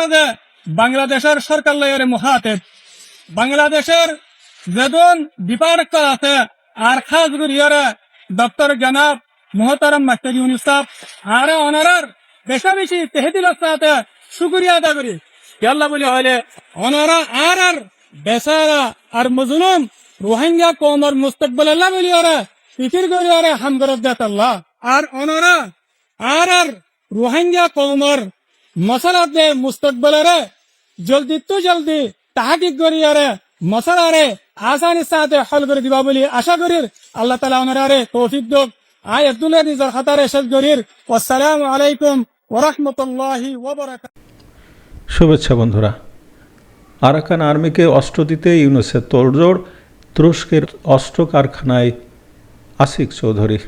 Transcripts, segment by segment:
মাঝে বাংলাদেশের সরকার লয়ের মহাতেব। বাংলাদেশের যেদন ডিপার্টমেন্ট আছে, আর খাস করিয়ারে ডক্টর জনাব মোহতারাম মাস্টার ইউনুস সাহেব। আর অনারার বেশা বেশি তেহেদিল সাথে শুক্রিয়া আদা করি। আল্লাহ বলে হলে অনারা আর আর বেসারা আর মজলুম রোহিঙ্গা কৌমর মুস্তকবল আল্লাহ বলি ওরা ফিকির করি ওরা হাম দেত আল্লাহ। আর অনারা আর আর রোহিঙ্গা কৌমর মশলাতে মুস্তকবলরে জলদি তো জলদি তাহাকিক করি আরে। মশলারে আসানি সাথে হল করে দিবা বলি আশা করির আল্লাহ তালা ওনারে তৌফিক দোক। আয় আব্দুল্লাহ নিজর হাতারে শেষ করির। আসসালামু আলাইকুম ওরহমতুল্লাহি শুভেচ্ছা বন্ধুরা। আরাকান আর্মিকে অস্ত্র দিতে ইউনুসের তোড়জোড়, তুরস্কের অস্ত্র কারখানায় আসিক চৌধুরী।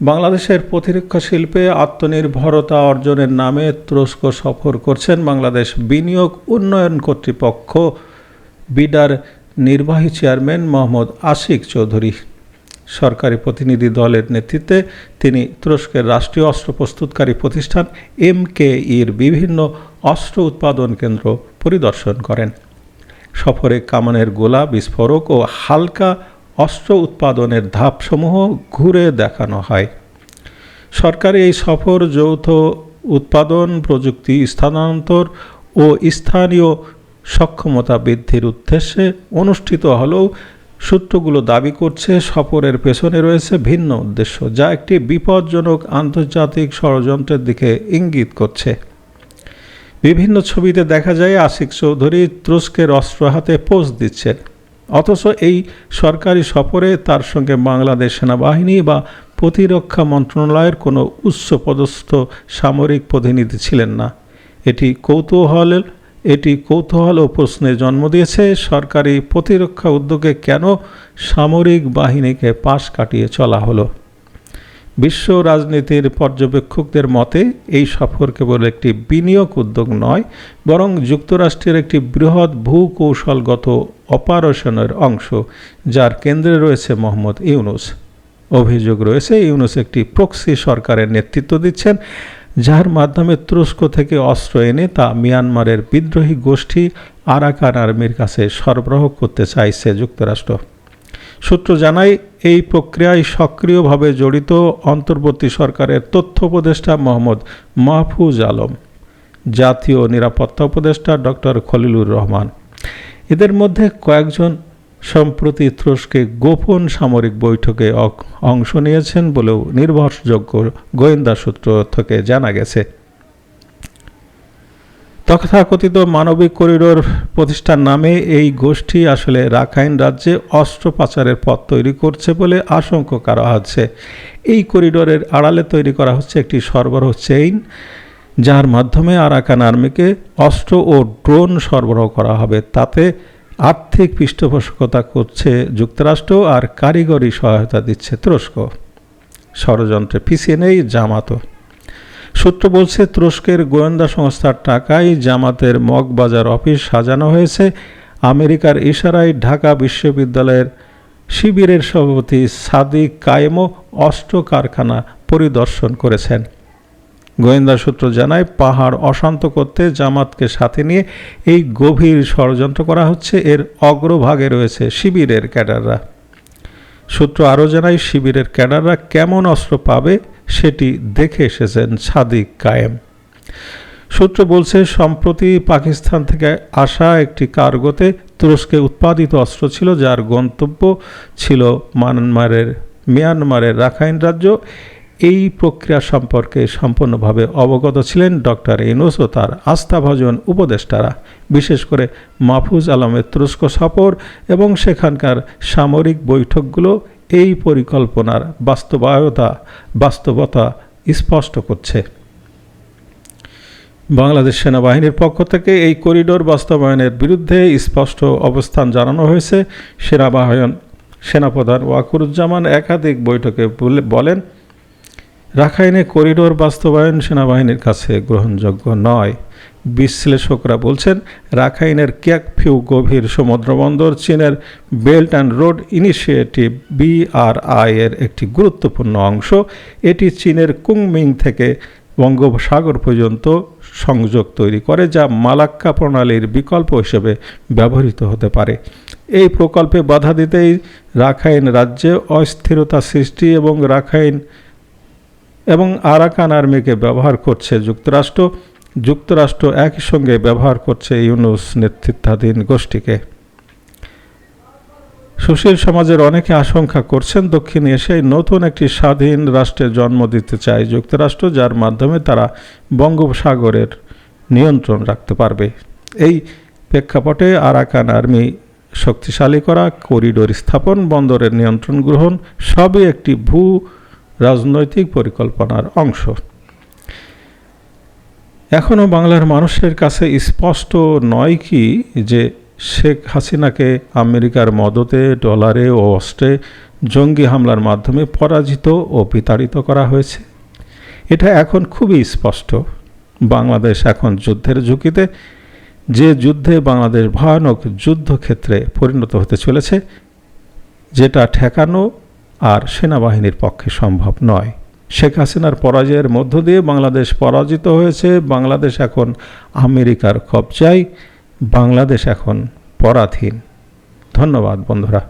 বাংলাদেশের প্রতিরক্ষা শিল্পে আত্মনির্ভরতা অর্জনের নামে তুরস্ক সফর করছেন বাংলাদেশ বিনিয়োগ উন্নয়ন কর্তৃপক্ষ। বিডার নির্বাহী চেয়ারম্যান মোহাম্মদ আশিক চৌধুরী। সরকারি প্রতিনিধি দলের নেতৃত্বে তিনি তুরস্কের রাষ্ট্রীয় অস্ত্র প্রস্তুতকারী প্রতিষ্ঠান এম কে ইর বিভিন্ন অস্ত্র উৎপাদন কেন্দ্র পরিদর্শন করেন। সফরে কামানের গোলা, বিস্ফোরক ও হালকা অস্ত্র উৎপাদনের ধাপসমূহ ঘুরে দেখানো হয়। সরকারি এই সফর যৌথ উৎপাদন প্রযুক্তি স্থানান্তর ও স্থানীয় সক্ষমতা বৃদ্ধির উদ্দেশ্যে অনুষ্ঠিত হলেও সূত্রগুলো দাবি করছে, সফরের পেছনে রয়েছে ভিন্ন উদ্দেশ্য, যা একটি বিপজ্জনক আন্তর্জাতিক ষড়যন্ত্রের দিকে ইঙ্গিত করছে। বিভিন্ন ছবিতে দেখা যায়, আশিক চৌধুরী তুরস্কের অস্ত্র হাতে পোজ দিচ্ছেন। অথচ এই সরকারি সফরে তার সঙ্গে বাংলাদেশ সেনাবাহিনী বা প্রতিরক্ষা মন্ত্রণালয়ের কোনো উচ্চপদস্থ সামরিক প্রতিনিধি ছিলেন না। এটি কৌতূহল এটি কৌতূহল ও প্রশ্নে জন্ম দিয়েছে সরকারি প্রতিরক্ষা উদ্যোগে কেন সামরিক বাহিনীকে পাশ কাটিয়ে চলা হলো। বিশ্ব রাজনীতির পর্যবেক্ষকদের মতে, এই সফর কেবল একটি বিনিয়োগ উদ্যোগ নয়, বরং যুক্তরাষ্ট্রের একটি বৃহৎ ভূকৌশলগত অপারেশনের অংশ, যার কেন্দ্রে রয়েছে মোহাম্মদ ইউনুস। অভিযোগ রয়েছে, ইউনুস একটি প্রক্সি সরকারের নেতৃত্ব দিচ্ছেন, যার মাধ্যমে তুরস্ক থেকে অস্ত্র এনে তা মিয়ানমারের বিদ্রোহী গোষ্ঠী আরাকান আর্মির কাছে সরবরাহ করতে চাইছে যুক্তরাষ্ট্র। সূত্র জানায়, এই প্রক্রিয়ায় সক্রিয়ভাবে জড়িত অন্তর্বর্তী সরকারের তথ্য উপদেষ্টা মোহাম্মদ মাহফুজ আলম, জাতীয় নিরাপত্তা উপদেষ্টা ডক্টর খলিলুর রহমান। এদের মধ্যে কয়েকজন সম্প্রতি তুরস্কে গোপন সামরিক বৈঠকে অংশ নিয়েছেন বলেও নির্ভরযোগ্য গোয়েন্দা সূত্র থেকে জানা গেছে। তথাকথিত মানবিক করিডোর প্রতিষ্ঠার নামে এই গোষ্ঠী আসলে রাখাইন রাজ্যে অস্ত্র পাচারের পথ তৈরি করছে বলে আশঙ্কা করা হচ্ছে। এই করিডোরের আড়ালে তৈরি করা হচ্ছে একটি সরবরাহ চেইন যার মাধ্যমে আরাকান আর্মিকে অস্ত্র ও ড্রোন সরবরাহ করা হবে। তাতে আর্থিক পৃষ্ঠপোষকতা করছে যুক্তরাষ্ট্র আর কারিগরি সহায়তা দিচ্ছে তুরস্ক। ষড়যন্ত্রে পিছিয়ে নেই জামাতও সূত্র বলছে, তুরস্কের গোয়েন্দা সংস্থার টাকায় জামাতের মগবাজার অফিস সাজানো হয়েছে। আমেরিকার ইশারায় ঢাকা বিশ্ববিদ্যালয়ের শিবিরের সভাপতি সাদিক কায়েমও অস্ত্র কারখানা পরিদর্শন করেছেন। গোয়েন্দা সূত্র জানায়, পাহাড় অশান্ত করতে জামাতকে সাথে নিয়ে এই গভীর ষড়যন্ত্র করা হচ্ছে। এর অগ্রভাগে রয়েছে শিবিরের ক্যাডাররা। সূত্র আরও জানায়, শিবিরের ক্যাডাররা কেমন অস্ত্র পাবে সেটি দেখে এসেছেন সাদিক কায়েম। সূত্র বলছে, সম্প্রতি পাকিস্তান থেকে আসা একটি কার্গোতে তুরস্কে উৎপাদিত অস্ত্র ছিল, যার গন্তব্য ছিল মায়ানমারের মিয়ানমারের রাখাইন রাজ্য। এই প্রক্রিয়া সম্পর্কে সম্পূর্ণভাবে অবগত ছিলেন ডক্টর ইনুস ও তার আস্থাভাজন উপদেষ্টারা, বিশেষ করে মাহফুজ আলমের তুরস্ক সফর এবং সেখানকার সামরিক বৈঠকগুলো এই পরিকল্পনার বাস্তবায়তা, বাস্তবতা স্পষ্ট করছে। বাংলাদেশ সেনাবাহিনীর পক্ষ থেকে এই করিডোর বাস্তবায়নের বিরুদ্ধে স্পষ্ট অবস্থান জানানো হয়েছে। সেনাবাহিনী, সেনাপ্রধান ওয়াকুরুজ্জামান একাধিক বৈঠকে বলে- বলেন রাখাইনে করিডোর বাস্তবায়ন সেনাবাহিনীর কাছে গ্রহণযোগ্য নয়। বিশ্লেষকরা বলছেন, রাখাইনের ক্যাকফিউ গভীর সমুদ্রবন্দর চীনের belt and road initiative BRI এর একটি গুরুত্বপূর্ণ অংশ। এটি চীনের কুংমিং থেকে বঙ্গোপসাগর পর্যন্ত সংযোগ তৈরি করে, যা মালাক্কা প্রণালীর বিকল্প হিসেবে ব্যবহৃত হতে পারে। এই প্রকল্পে বাধা দিতেই রাখাইন রাজ্যে অস্থিরতা সৃষ্টি এবং রাখাইন এবং আরাকান আর্মিকে ব্যবহার করছে যুক্তরাষ্ট্র। যুক্তরাষ্ট্র একই সঙ্গে ব্যবহার করছে ইউনুস নেতৃত্বাধীন গোষ্ঠীকে। সুশীল সমাজের অনেকে আশঙ্কা করছেন দক্ষিণ এশিয়ায় নতুন একটি স্বাধীন রাষ্ট্রের জন্ম দিতে চায় যুক্তরাষ্ট্র, যার মাধ্যমে তারা বঙ্গোপসাগরের নিয়ন্ত্রণ রাখতে পারবে। এই প্রেক্ষাপটে আরাকান আর্মি শক্তিশালী করা, করিডোর স্থাপন, বন্দরের নিয়ন্ত্রণ গ্রহণ, সবই একটি ভূ রাজনৈতিক পরিকল্পনার অংশ। এখনও বাংলার মানুষের কাছে স্পষ্ট নয় কি যে শেখ হাসিনাকে আমেরিকার মদতে, ডলারে ও অস্ত্রে জঙ্গি হামলার মাধ্যমে পরাজিত ও বিতাড়িত করা হয়েছে। এটা এখন খুবই স্পষ্ট। বাংলাদেশ এখন যুদ্ধের ঝুঁকিতে। যে যুদ্ধে বাংলাদেশ ভয়ানক যুদ্ধক্ষেত্রে পরিণত হতে চলেছে, যেটা ঠেকানো আর সেনাবাহিনীর পক্ষে সম্ভব নয়। শেখ হাসিনার পরাজয়ের মধ্য দিয়ে বাংলাদেশ পরাজিত হয়েছে। বাংলাদেশ এখন আমেরিকার কবজায় বাংলাদেশ এখন পরাধীন। ধন্যবাদ, বন্ধুরা।